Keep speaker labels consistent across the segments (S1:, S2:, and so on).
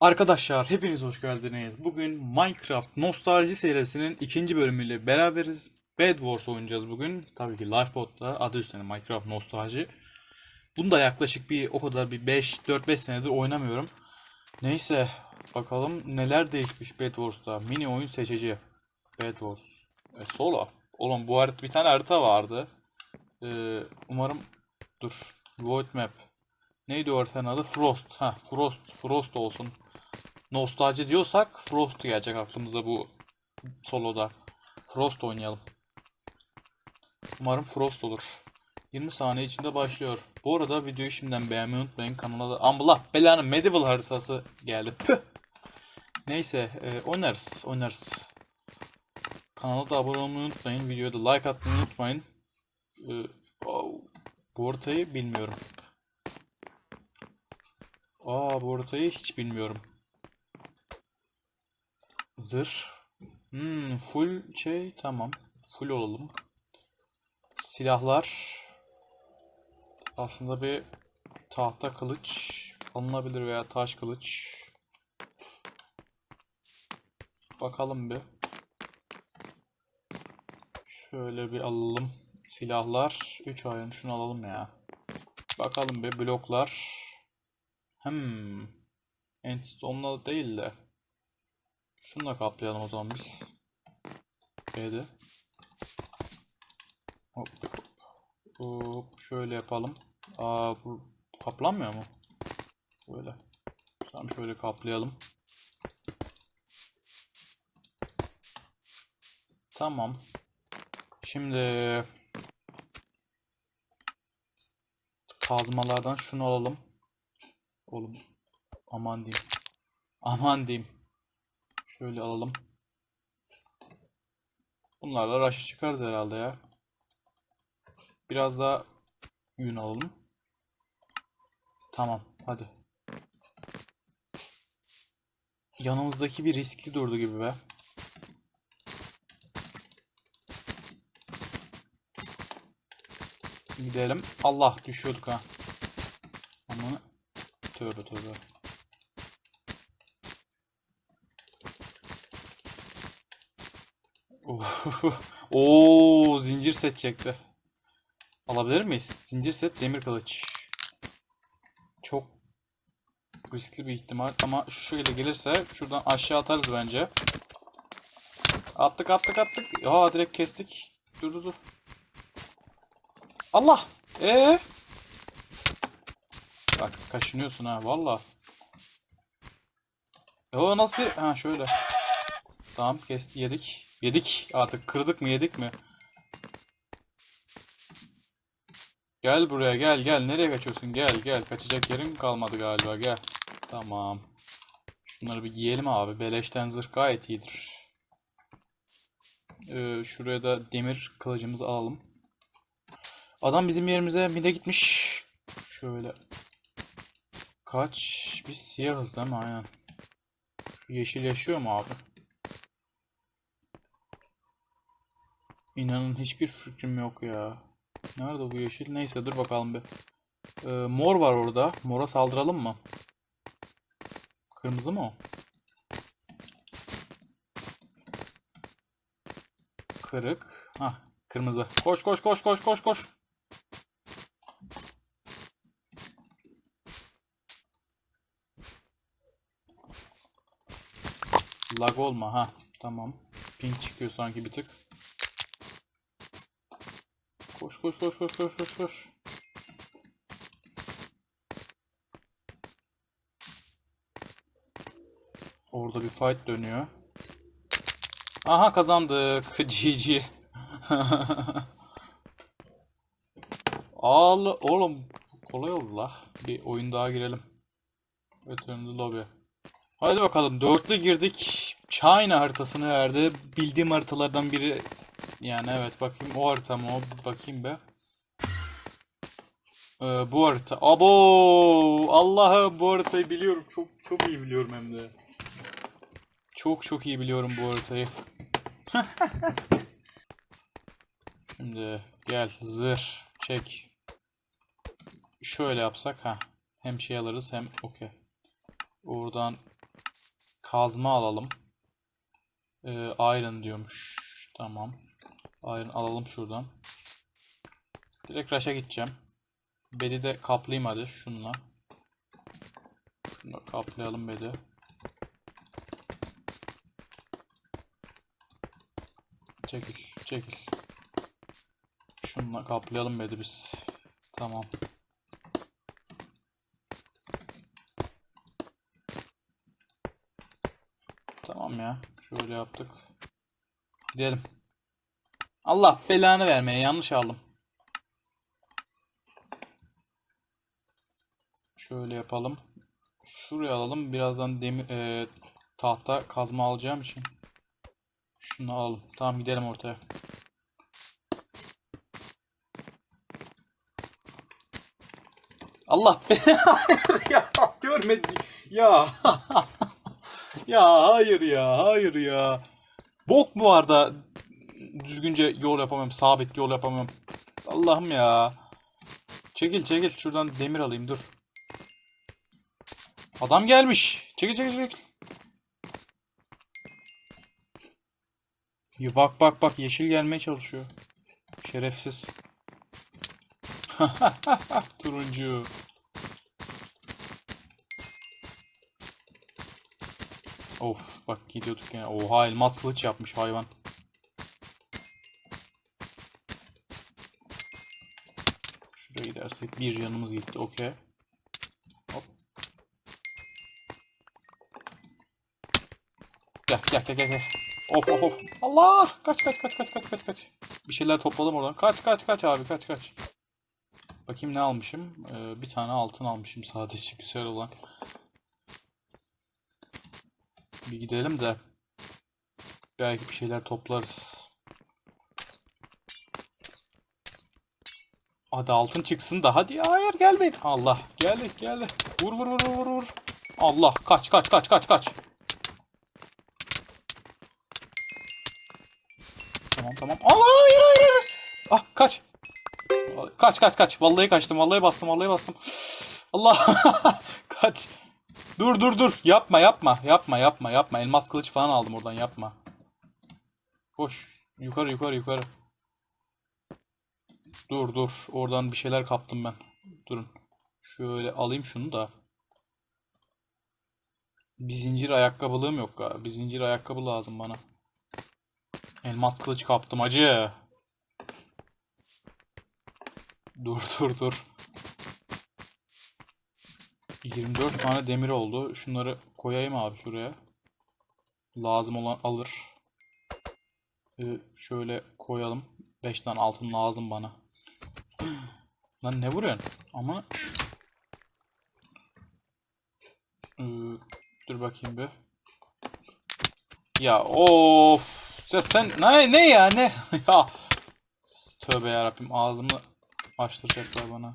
S1: Arkadaşlar hepiniz hoş geldiniz. Bugün Minecraft Nostalji serisinin ikinci bölümüyle beraberiz. Bed Wars oynayacağız bugün. Tabii ki Lifeboat'ta adı üstünde Minecraft Nostalji. Bunu da yaklaşık bir o kadar bir 5 4-5 senedir oynamıyorum. Neyse bakalım neler değişmiş Bed Wars'ta. Mini oyun seçici. Bed Wars. E, solo. Oğlum bu harita bir tane harita vardı. Ee, umarım dur. Void Map. Neydi o haritanın adı? Frost. Ha, Frost. Frost olsun. Nostalji diyorsak Frost gelecek aklımıza bu soloda. Frost oynayalım. Umarım Frost olur. 20 saniye içinde başlıyor. Bu arada videoyu şimdiden beğenmeyi unutmayın. Kanala da Allah belanın medieval haritası geldi. Püh. Neyse e, oynarız. Oynarız. Kanala da abone olmayı unutmayın. Videoya da like atmayı unutmayın. E, au, bu haritayı bilmiyorum. Aa bu haritayı hiç bilmiyorum. Zırh. Hmm, full şey tamam. Full olalım. Silahlar. Aslında bir tahta kılıç alınabilir veya taş kılıç. Bakalım bir. Şöyle bir alalım. Silahlar. 3 ayın şunu alalım ya. Bakalım bir bloklar. Hmm. Endstone'la değil de. Şununla kaplayalım o zaman biz. B'de. Hop. Hop, şöyle yapalım. Aa bu kaplanmıyor mu? Böyle. Tamam şöyle kaplayalım. Tamam. Şimdi kazmalardan şunu alalım. Oğlum aman diyeyim. Aman diyeyim. Şöyle alalım. Bunlarla rush çıkarız herhalde ya. Biraz daha yün alalım. Tamam hadi. Yanımızdaki bir riskli durdu gibi be. Gidelim. Allah düşüyorduk ha. Ama tövbe tövbe. Oo, zincir set çekti. Alabilir miyiz? Zincir set demir kılıç. Çok riskli bir ihtimal ama şöyle gelirse şuradan aşağı atarız bence. Attık attık attık. Aa direkt kestik. Dur dur dur. Allah! Ee? Bak kaşınıyorsun ha valla. E o nasıl? Ha şöyle. Tamam kes yedik. Yedik artık kırdık mı yedik mi? Gel buraya gel gel. Nereye kaçıyorsun? Gel gel. Kaçacak yerin kalmadı galiba gel. Tamam. Şunları bir giyelim abi. Beleşten zırh gayet iyidir. Ee, şuraya da demir kılıcımızı alalım. Adam bizim yerimize mide gitmiş. Şöyle. Kaç? Biz siyahız değil mi? Aynen. Şu yeşil yaşıyor mu abi? İnanın hiçbir fikrim yok ya. Nerede bu yeşil? Neyse dur bakalım bir. Ee, mor var orada. Mora saldıralım mı? Kırmızı mı o? Kırık. Hah kırmızı. Koş koş koş koş koş koş. Lag olma ha. Tamam. Ping çıkıyor sanki bir tık. Koş koş koş koş koş koş koş. Orada bir fight dönüyor. Aha kazandık. GG. Al oğlum kolay oldu la. Bir oyun daha girelim. To lobby. Hadi bakalım dörtlü girdik. China haritasını verdi. Bildiğim haritalardan biri. Yani evet bakayım o harita mı o bakayım be. Ee, bu harita. Abo Allah'ım bu haritayı biliyorum. Çok çok iyi biliyorum hem de. Çok çok iyi biliyorum bu haritayı. Şimdi gel zırh çek. Şöyle yapsak ha. Hem şey alırız hem okey. Oradan kazma alalım. Ee, iron diyormuş. Tamam. Iron alalım şuradan. Direkt rush'a gideceğim. Bedi de kaplayayım hadi şununla. Şunu kaplayalım bedi. Çekil, çekil. Şununla kaplayalım bedi biz. Tamam. Tamam ya. Şöyle yaptık. Gidelim. Allah belanı vermeye yanlış aldım. Şöyle yapalım. Şuraya alalım. Birazdan demir e, tahta kazma alacağım için. Şunu alalım. Tamam gidelim ortaya. Allah be ya görmedi ya ya hayır ya hayır ya bok mu var da düzgünce yol yapamıyorum sabit yol yapamıyorum. Allah'ım ya. Çekil çekil. Şuradan demir alayım dur. Adam gelmiş. Çekil çekil çekil. Ya bak bak bak. Yeşil gelmeye çalışıyor. Şerefsiz. Turuncu. Of bak gidiyorduk yani. Oha elmas kılıç yapmış hayvan. Gidersek bir canımız gitti. Okey. Gel gel gel gel. Of of of. Allah! Kaç kaç kaç kaç kaç kaç kaç. Bir şeyler topladım oradan. Kaç kaç kaç abi kaç kaç. Bakayım ne almışım? Ee, bir tane altın almışım sadece güzel olan. Bir gidelim de belki bir şeyler toplarız. Hadi altın çıksın da hadi hayır gelmeyin. Allah geldi geldi. Vur vur vur vur vur. Allah kaç kaç kaç kaç kaç. Tamam tamam. Allah hayır hayır. Ah kaç. Kaç kaç kaç. Vallahi kaçtım. Vallahi bastım. Vallahi bastım. Allah. kaç. Dur dur dur. Yapma yapma. Yapma yapma yapma. Elmas kılıç falan aldım oradan. Yapma. Koş. Yukarı yukarı yukarı. Dur dur. Oradan bir şeyler kaptım ben. Durun. Şöyle alayım şunu da. Bir zincir ayakkabılığım yok galiba. Bir zincir ayakkabı lazım bana. Elmas kılıç kaptım acı. Dur dur dur. 24 tane demir oldu. Şunları koyayım abi şuraya. Lazım olan alır. Ee, şöyle koyalım. 5 tane altın lazım bana. Lan ne vuruyorsun? Ama ee, dur bakayım bir. Ya of. Ya sen ne ne ya ne? ya tövbe ya ağzımı açtıracaklar bana.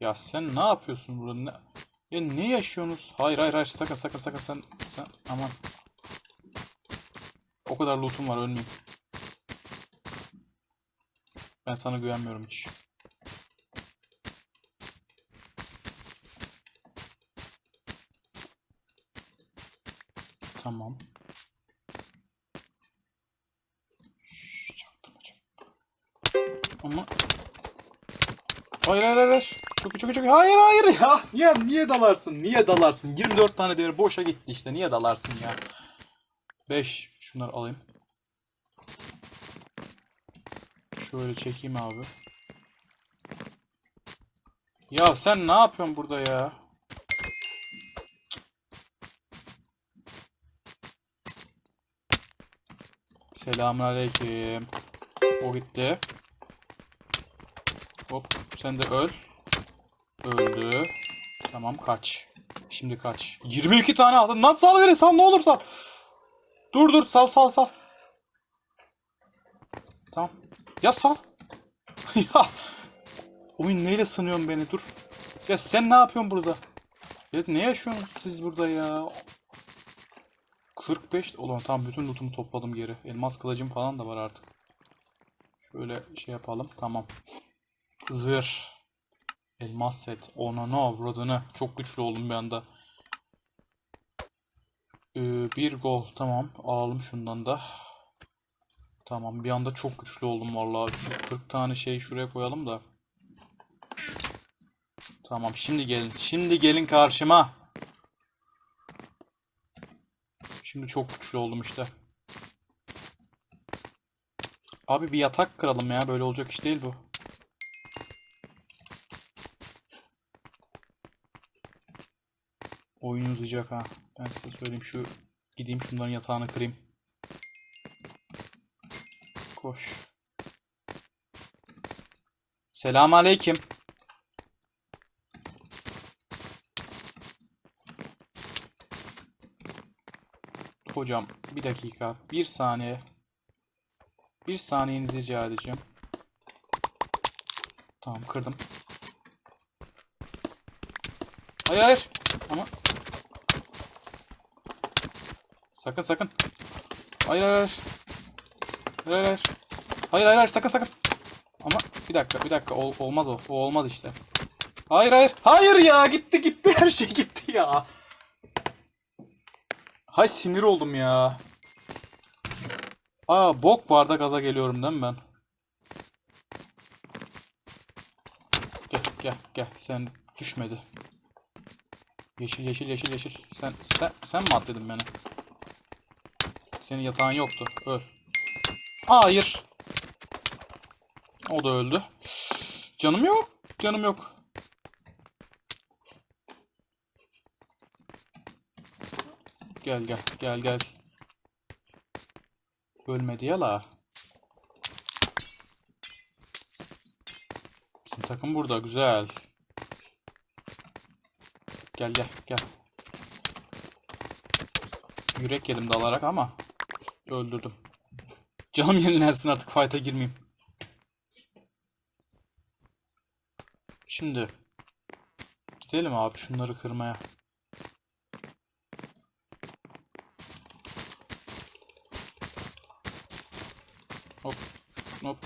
S1: Ya sen ne yapıyorsun burada? Ne, ya ne yaşıyorsunuz? Hayır hayır hayır sakın sakın sakın sen sen aman. O kadar lootum var ölmeyeyim. Ben sana güvenmiyorum hiç. Tamam. Şşş, çaktırma, çaktırma. Ama... Hayır hayır hayır. Çok çok çok hayır hayır ya. Niye niye dalarsın? Niye dalarsın? 24 tane devir boşa gitti işte. Niye dalarsın ya? 5 şunları alayım. Şöyle çekeyim abi. Ya sen ne yapıyorsun burada ya? Selamünaleyküm. O gitti. Hop sen de öl. Öldü. Tamam kaç. Şimdi kaç. 22 tane aldın. Lan sal beni sal ne olursa. Dur dur sal sal sal. Tamam. Ya sal. ya. Oyun neyle sınıyorsun beni dur. Ya sen ne yapıyorsun burada? Ya ne yaşıyorsunuz siz burada ya? 45. Ulan tamam bütün lootumu topladım geri. Elmas kılıcım falan da var artık. Şöyle şey yapalım. Tamam. Zırh. Elmas set. Onanı avradını. Çok güçlü oldum bir anda. Ee, bir gol. Tamam. Alalım şundan da. Tamam. Bir anda çok güçlü oldum vallahi. Şu 40 tane şey şuraya koyalım da. Tamam. Şimdi gelin. Şimdi gelin karşıma. Şimdi çok güçlü oldum işte. Abi bir yatak kıralım ya. Böyle olacak iş değil bu. Oyun uzayacak ha. Ben size söyleyeyim şu gideyim şunların yatağını kırayım. Koş. Selam aleyküm. Hocam bir dakika. Bir saniye. Bir saniyenizi rica edeceğim. Tamam kırdım. Hayır hayır. Ama. Sakın sakın. Hayır hayır hayır. Hayır hayır. Hayır hayır sakın sakın. Ama bir dakika bir dakika Ol- olmaz o. O olmaz işte. Hayır hayır. Hayır ya gitti gitti her şey gitti ya. Hay sinir oldum ya. Aa bok var da gaza geliyorum değil mi ben? Gel gel gel sen düşmedi. Yeşil yeşil yeşil yeşil. Sen sen sen mi atladın beni? Senin yatağın yoktu. Öl. Hayır. O da öldü. Canım yok. Canım yok. Gel gel gel gel. Ölmedi ya la. Bizim takım burada güzel. Gel gel gel. Yürek yedim dalarak ama öldürdüm. Canım yenilensin artık fight'a girmeyeyim. Şimdi gidelim abi şunları kırmaya. Hop hop.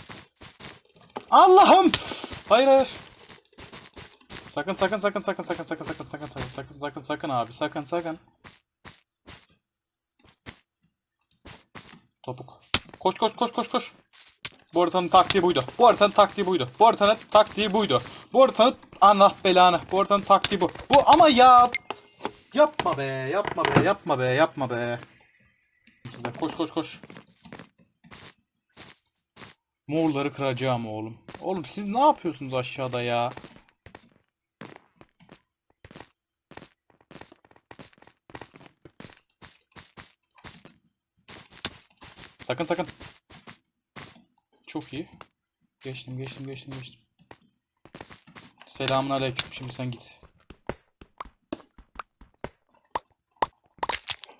S1: Allah'ım! Hayır hayır. Sakın sakın sakın sakın sakın sakın sakın sakın sakın sakın sakın sakın abi sakın sakın. Koş koş koş koş koş. Bu haritanın taktiği buydu. Bu haritanın taktiği buydu. Bu haritanın taktiği buydu. Bu haritanın Allah belanı. Bu haritanın taktiği bu. Bu ama ya yapma be, yapma be, yapma be, yapma be. Size koş koş koş. Moğolları kıracağım oğlum. Oğlum siz ne yapıyorsunuz aşağıda ya? Sakın sakın. Çok iyi. Geçtim geçtim geçtim geçtim. Selamun aleyküm. Şimdi sen git.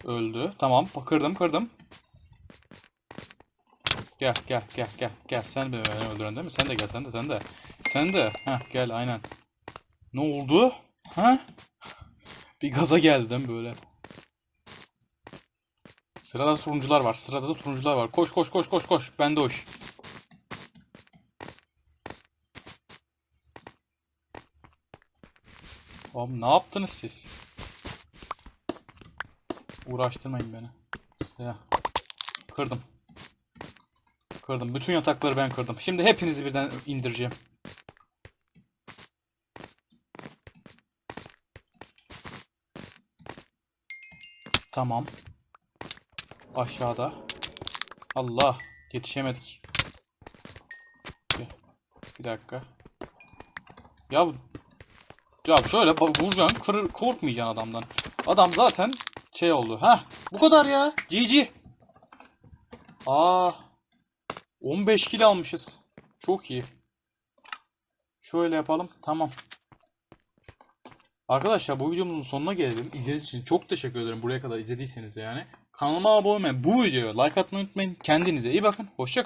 S1: Öldü. Tamam. Kırdım kırdım. Gel gel gel gel gel. Sen beni öldüren değil mi? Sen de gel sen de sen de. Sen de. Heh gel aynen. Ne oldu? Ha? Bir gaza geldi değil mi böyle? Sırada turuncular var. Sırada da turuncular var. Koş koş koş koş koş. Ben de hoş. Oğlum ne yaptınız siz? Uğraştırmayın beni. Ya. Kırdım. Kırdım. Bütün yatakları ben kırdım. Şimdi hepinizi birden indireceğim. Tamam. Aşağıda. Allah. Yetişemedik. Bir, dakika. Ya ya şöyle vuracaksın, kırır, korkmayacaksın adamdan. Adam zaten şey oldu. Ha, bu kadar ya. GG. Aa. 15 kilo almışız. Çok iyi. Şöyle yapalım. Tamam. Arkadaşlar bu videomuzun sonuna gelelim. İzlediğiniz için çok teşekkür ederim. Buraya kadar izlediyseniz yani. Kanalıma abone olmayı, bu videoya like atmayı unutmayın. Kendinize iyi bakın. Hoşça kalın.